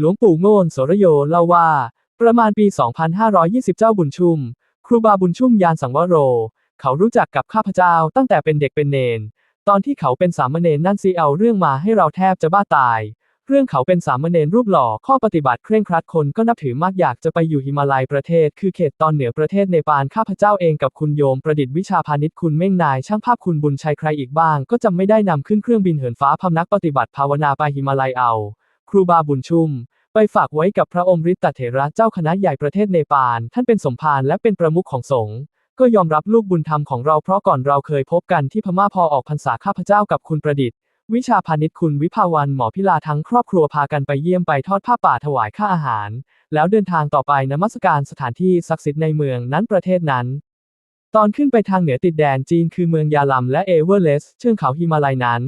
หลวงปู่โง่นโสรโยเล่าว่า ประมาณปี 2520 เจ้าบุญชุ่ม ครูบาบุญชุ่มยานสังวโร เขารู้จักกับข้าพเจ้าตั้งแต่เป็นเด็กเป็นเนน ตอนที่เขาเป็นสามเณรนั่นสิเอาเรื่องมาให้เราแทบจะบ้าตาย เรื่องเขาเป็นสามเณรรูปหล่อข้อปฏิบัติเคร่งครัดคนก็นับถือมากอยากจะไปอยู่หิมาลัยประเทศ คือเขตตอนเหนือประเทศเนปาลข้าพเจ้าเองกับคุณโยมประดิษฐ์วิชาพาณิชย์คุณเม่งนายช่างภาพคุณบุญชัยใครอีกบ้าง ก็จำไม่ได้นำขึ้นเครื่องบินเหินฟ้าพำนักปฏิบัติภาวนาไปหิมาลัยเอา ครูบาบุญชุ่ม ไปฝากไว้กับพระอมฤตตเถระเจ้าคณะใหญ่ประเทศเนปาล ท่านเป็นสมภารและเป็นประมุขของสงฆ์ก็ยอมรับลูกบุญธรรมของเราเพราะก่อนเราเคยพบกันที่พม่าพอออกพรรษาข้าพเจ้ากับคุณประดิษฐ์ วิชาพาณิชย์คุณวิภาวันหมอพิลาทั้งครอบครัวพากันไปเยี่ยมไปทอดผ้าป่าถวายค่าอาหาร แล้วเดินทางต่อไปนมัสการสถานที่ศักดิ์สิทธิ์ในเมืองนั้นประเทศนั้น ตอนขึ้นไปทางเหนือติดแดนจีนคือเมืองยาลัมและเอเวอร์เลสต์เชิงเขาฮิมาลัยนั้น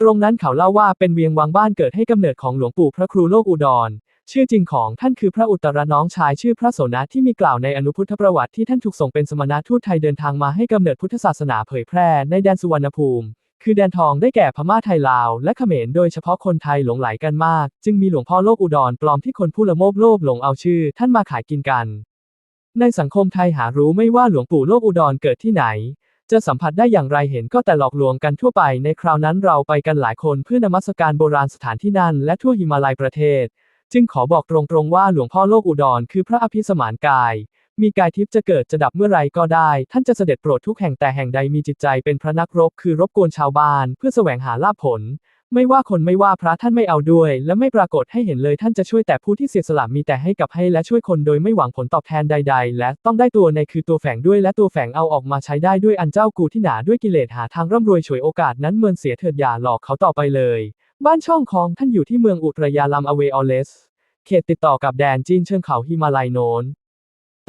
ตรงนั้นเขาเล่าว่าเป็นเวียงวังบ้านเกิดให้กำเนิดของหลวงปู่พระครูโลกอุดร ชื่อจริงของท่านคือพระอุตรน้องชายชื่อพระโสนะที่มีกล่าวในอนุพุทธประวัติที่ท่านถูกส่งเป็นสมณทูตไทยเดินทางมาให้กำเนิดพุทธศาสนาเผยแพร่ในแดนสุวรรณภูมิ คือแดนทองได้แก่พม่าไทยลาวและเขมรโดยเฉพาะคนไทยหลงไหลกันมาก จึงมีหลวงพ่อโลกอุดรปลอมที่คนผู้ละโมบโลภหลงเอาชื่อ ท่านมาขายกินกัน ในสังคมไทยหารู้ไม่ว่าหลวงปู่โลกอุดรเกิดที่ไหน จะสัมผัสได้อย่างไรเห็นก็แต่หลอกลวงกันทั่วไป ในคราวนั้นเราไปกันหลายคนเพื่อนมัสการโบราณสถานที่นั่นและทั่วหิมาลัยประเทศ จึงขอบอกตรงๆว่าหลวงพ่อโลกอุดรคือพระอภิสมานกาย มีกายทิพย์จะเกิดจะดับเมื่อไรก็ได้ ท่านจะเสด็จโปรดทุกแห่งแต่แห่งใดมีจิตใจเป็นพระนักรบคือรบกวนชาวบ้าน เพื่อแสวงหาลาภผล ไม่ว่าคนไม่ว่าพระท่านไม่เอาด้วย และไม่ปรากฏให้เห็นเลยท่านจะช่วยแต่ผู้ที่เสียสละมีแต่ให้กับให้และช่วยคนโดยไม่หวังผลตอบแทนใด ๆ และต้องได้ตัวในคือตัวแฝงด้วยและตัวแฝงเอาออกมาใช้ได้ด้วยอันเจ้ากูที่หนาด้วยกิเลสหาทางร่ำรวยฉวยโอกาสนั้นเมินเสียเถิดอย่าหลอกเขาต่อไปเลย บ้านช่องของท่านอยู่ที่เมืองอุตรยาลัมอเวอเลส เขตติดต่อกับแดนจีนเชิงเขาฮิมาลัยโนน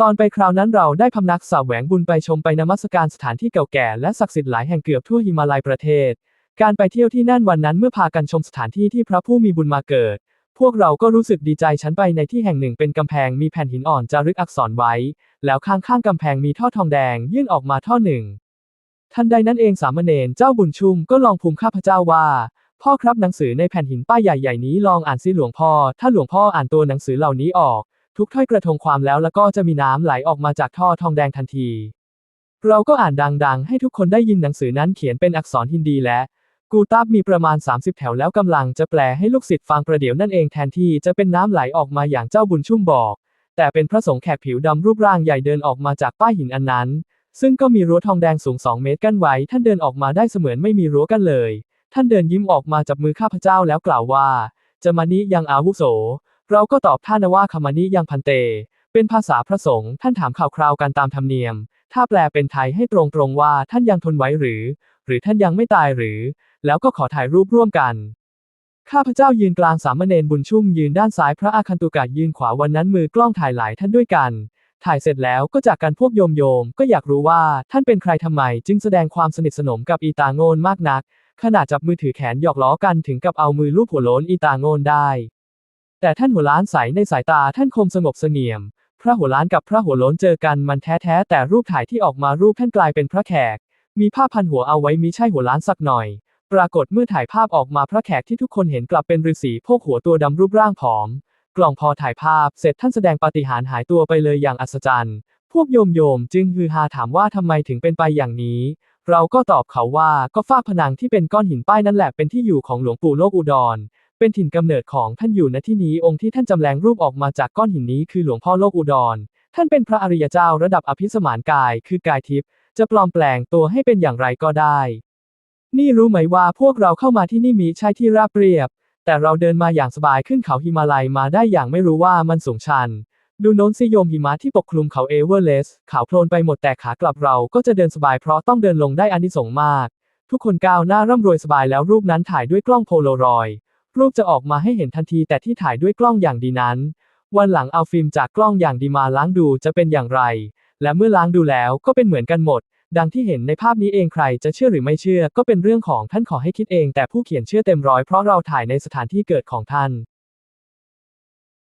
ตอนไปคราวนั้นเราได้พำนักสาวแหวงบุญไปชมไปนมัสการสถานที่เก่าแก่และศักดิ์สิทธิ์หลายแห่งเกือบทั่วฮิมาลัยประเทศ การไปเที่ยวที่นั่นวันนั้นเมื่อพากันชมสถานที่ที่พระผู้มีบุญมาเกิด พวกเราก็รู้สึกดีใจฉันไปในที่แห่งหนึ่งเป็นกำแพงมีแผ่นหินอ่อนจารึกอักษรไว้ แล้วข้างๆกำแพงมีท่อทองแดงยื่นออกมาท่อหนึ่ง ทันใดนั้นเองสามเณรเจ้าบุญชุมก็ลองภูมิข้าพเจ้าว่า พ่อครับหนังสือในแผ่นหินป้ายใหญ่ๆนี้ลองอ่านซิหลวงพ่อ ถ้าหลวงพ่ออ่านตัวหนังสือเหล่านี้ออก ทุกถ้อยกระทงความแล้วแล้วก็จะมีน้ำไหลออกมาจากท่อทองแดงทันที เราก็อ่านดังๆ ให้ทุกคนได้ยินหนังสือนั้นเขียนเป็นอักษรฮินดีและ กูตาบมีประมาณ 30 แถวแล้วกำลังจะแปลให้ลูกศิษย์ฟังประเดี๋ยวนั่นเองแทนที่จะเป็นน้ำไหลออกมาอย่างเจ้าบุญชุ่มบอก แต่เป็นพระสงฆ์แขกผิวดำรูปร่างใหญ่เดินออกมาจากป้ายหินอันนั้น ซึ่งก็มีรั้วทองแดงสูง 2 เมตรกั้นไว้ ท่านเดินออกมาได้เสมือนไม่มีรั้วกันเลย ท่านเดินยิ้มออกมาจับมือข้าพเจ้าแล้วกล่าวว่า จะมานิยังอาวุโส เราก็ตอบท่านว่าคำมานิยังพันเต เป็นภาษาพระสงฆ์ท่านถามข่าวคราวกันตามธรรมเนียม ถ้าแปลเป็นไทยให้ตรงๆว่าท่านยังทนไว้หรือ หรือท่านยังไม่ตายหรือ แล้วก็ขอถ่ายรูปร่วมกัน ข้าพเจ้ายืนกลางสามเณรบุญชุ่มยืนด้านซ้ายพระอาคันตุกะยืนขวาวันนั้นมือกล้องถ่ายหลายท่านด้วยกัน ถ่ายเสร็จแล้วก็จากกันพวกโยมโยมก็อยากรู้ว่าท่านเป็นใครทำไม จึงแสดงความสนิทสนมกับอีตาโงนมากนักขณะจับมือถือแขนหยอกล้อกันถึงกับเอามือลูบหัวโล้นอีตาโงนได้ แต่ท่านหัวล้านใสในสายตาท่านคมสงบเสงี่ยม พระหัวล้านกับพระหัวโล้นเจอกันมันแท้ๆแต่รูปถ่ายที่ออกมารูปท่านกลายเป็นพระแขกมีผ้าพันหัวเอาไว้มิใช่หัวล้านสักหน่อย ปรากฏเมื่อถ่ายภาพออกมาพระแขกที่ทุกคนเห็นกลับเป็นฤาษีโพกหัวตัวดำรูปร่างผอม กล่องพอถ่ายภาพเสร็จท่านแสดงปาฏิหาริย์หายตัวไปเลยอย่างอัศจรรย์ พวกโยมโยมจึงฮือฮาถามว่าทำไมถึงเป็นไปอย่างนี้ เราก็ตอบเขาว่าก็ฝ้าผนังที่เป็นก้อนหินป้ายนั่นแหละเป็นที่อยู่ของหลวงปู่โลกอุดร เป็นถิ่นกำเนิดของท่านอยู่ณที่นี้องค์ที่ท่านจำแรงรูปออกมาจากก้อนหินนี้คือหลวงพ่อโลกอุดร ท่านเป็นพระอริยเจ้าระดับอภิสมานกายคือกายทิพย์จะปลอมแปลงตัวให้เป็นอย่างไรก็ได้ นี่รู้ไหมว่าพวกเราเข้ามาที่นี่มีใช่ที่ราบเรียบ แต่เราเดินมาอย่างสบายขึ้นเขาฮิมาลัยมาได้อย่างไม่รู้ว่ามันสูงชัน ดูโน้นสิโยมหิมะที่ปกคลุมเขาเอเวอร์เลสต์ขาวโพลนไปหมดแต่ขากลับเราก็จะเดินสบายเพราะต้องเดินลงได้อานิสงส์มาก ทุกคนก้าวหน้าร่ำรวยสบายแล้วรูปนั้นถ่ายด้วยกล้องโพลารอย รูปจะออกมาให้เห็นทันทีแต่ที่ถ่ายด้วยกล้องอย่างดีนั้น วันหลังเอาฟิล์มจากกล้องอย่างดีมาล้างดูจะเป็นอย่างไร และเมื่อล้างดูแล้วก็เป็นเหมือนกันหมด ดังที่เห็นในภาพนี้เองใครจะเชื่อหรือไม่เชื่อ ก็เป็นเรื่องของท่านขอให้คิดเอง แต่ผู้เขียนเชื่อเต็มร้อยเพราะเราถ่ายในสถานที่เกิดของท่าน